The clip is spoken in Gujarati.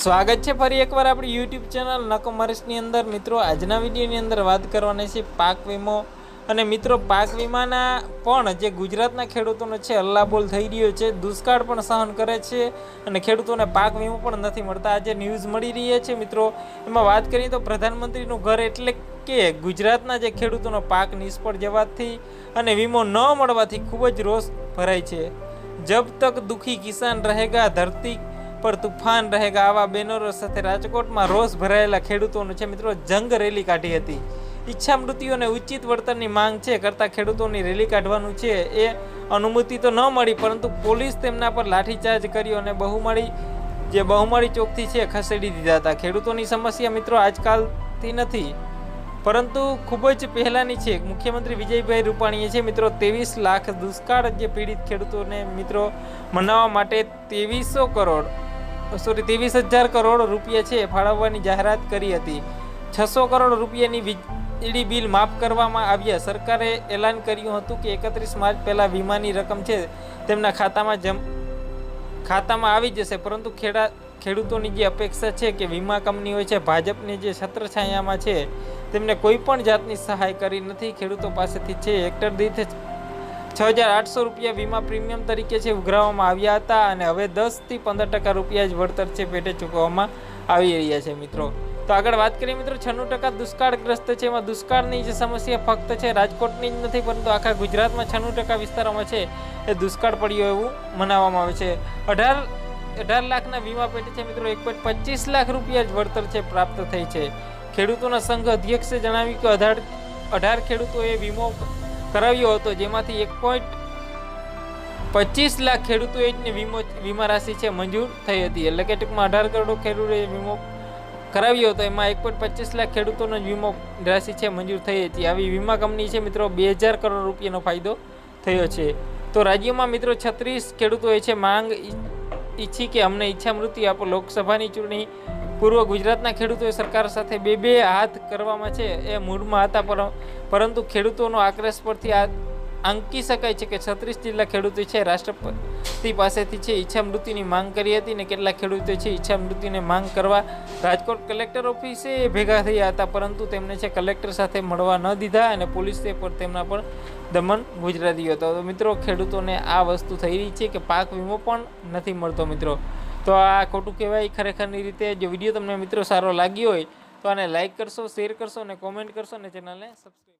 સ્વાગત છે ફરી એકવાર આપણી યુટ્યુબ ચેનલ નકોમર્સની અંદર. મિત્રો, આજના વિડીયોની અંદર વાત કરવાની છે પાક વીમો. અને મિત્રો, પાક વીમાના પણ જે ગુજરાતના ખેડૂતોનો છે હલ્લાબોલ થઈ રહ્યો છે, દુષ્કાળ પણ સહન કરે છે અને ખેડૂતોને પાક વીમો પણ નથી મળતા. આજે ન્યૂઝ મળી રહી છે, મિત્રો. એમાં વાત કરીએ તો પ્રધાનમંત્રીનું ઘર એટલે કે ગુજરાતના જે ખેડૂતોનો પાક નિષ્ફળ જવાથી અને વીમો ન મળવાથી ખૂબ જ રોષ ભરાય છે. જબ તક દુઃખી કિસાન રહેગા ધરતી પર તુફાન રહેગા. આવા બેનરો સાથે રાજકોટમાં રોષ ભરાયેલા ખેડૂતોનું છે મિત્રો, જંગ રેલી કાઢી હતી. ઈચ્છા મૃત્યુ અને ઉચિત વળતરની માંગ છે કરતા ખેડૂતોની રેલી કાઢવાનું છે. એ અનુમતિ તો ન મળી, પરંતુ પોલીસ તેમના પર લાઠીચાર્જ કર્યો અને બહુમાળી, જે બહુમાળી ચોકથી છે, ખસેડી દીધા હતા. ખેડૂતોની સમસ્યા મિત્રો આજકાલથી નથી, પરંતુ ખૂબ જ પહેલાંની છે. મુખ્યમંત્રી વિજયભાઈ રૂપાણીએ છે મિત્રો, ત્રેવીસ લાખ દુષ્કાળ જે પીડિત ખેડૂતોને મિત્રો મનાવવા માટે ત્રેવીસો કરોડ સોરી, ત્રેવીસ હજાર કરોડ રૂપિયા છે ફાળવવાની જાહેરાત કરી હતી. છસો કરોડ રૂપિયાની વીજળી બિલ માફ કરવામાં આવ્યા. સરકારે એલાન કર્યું હતું કે એકત્રીસ માર્ચ પહેલાં વીમાની રકમ છે તેમના ખાતામાં જમ ખાતામાં આવી જશે, પરંતુ ખેડા ખેડૂતોની જે અપેક્ષા છે કે વીમા કંપનીઓ છે, ભાજપની જે છત્રછાયામાં છે, તેમને કોઈ પણ જાતની સહાય કરી નથી. ખેડૂતો પાસેથી છે, હેક્ટર દીઠ છ હજાર આઠસો રૂપિયા વીમા પ્રીમિયમ તરીકે છે, ઉઘરાવવામાં આવ્યા હતા અને હવે દસથી પંદર ટકા રૂપિયા જ વળતર છે, પેટે ચૂકવવામાં આવી રહ્યા છે મિત્રો. તો આગળ વાત કરીએ મિત્રો, છન્નું ટકા દુષ્કાળગ્રસ્ત છે, એમાં દુષ્કાળની જે સમસ્યા ફક્ત છે, રાજકોટની જ નથી, પરંતુ આખા ગુજરાતમાં છન્નું ટકા વિસ્તારોમાં છે, એ દુષ્કાળ પડ્યો એવું મનાવવામાં આવે છે. અઢાર અઢાર લાખના વીમા પેટે છે મિત્રો, એક પોઈન્ટ પચીસ લાખ રૂપિયા જ વળતર છે, પ્રાપ્ત થઈ છે. ખેડૂતોના સંઘ અધ્યક્ષે જણાવ્યું કે અઢાર અઢાર ખેડૂતોએ વીમો કરાવ્યો હતો, જેમાંથી એક પોઈન્ટ પચીસ લાખ ખેડૂતોએ જ ને વીમો, વીમા રાશિ છે મંજૂર થઈ હતી. એટલે કે ટૂંકમાં અઢાર કરોડ ખેડૂતોએ વીમો કરાવ્યો હતો. એમાં એક પોઈન્ટ પચીસ લાખ ખેડૂતોનો જ વીમો રાશિ છે મંજૂર થઈ હતી. આવી વીમા કંપની છે મિત્રો, બે હજાર કરોડ રૂપિયાનો ફાયદો થયો છે. તો રાજ્યમાં મિત્રો છત્રીસ ખેડૂતોએ છે માંગ ઈચ્છી કે અમને ઈચ્છા મૃત્યુ આપો. લોકસભાની ચૂંટણી પૂર્વ ગુજરાતના ખેડૂતોએ સરકાર સાથે બે બે હાથ કરવામાં છે એ મૂડમાં હતા, પર- પરંતુ ખેડૂતોનો આક્રેશ પરથી આ આંકી શકાય છે કે છત્રીસ જેટલા ખેડૂતો છે રાષ્ટ્રપતિ પાસેથી છે ઈચ્છા મૃત્યુની માંગ કરી હતી ને કેટલા ખેડૂતો છે ઈચ્છા મૃત્યુને માંગ કરવા રાજકોટ કલેક્ટર ઓફિસે ભેગા થયા હતા, પરંતુ તેમને છે કલેક્ટર સાથે મળવા ન દીધા અને પોલીસે પણ તેમના પર દમન ગુજરાતી હતો. તો મિત્રો, ખેડૂતોને આ વસ્તુ થઈ રહી છે કે પાક વીમો પણ નથી મળતો, મિત્રો. તો આ ખોટું કહેવાય ખરેખરની રીતે. જો વીડિયો તમને મિત્રો સારો લાગ્યો હોય, તો આને લાઈક કરશો શેર કરશો અને કોમેન્ટ કરશો અને ચેનલને સબસ્ક્રાઈબ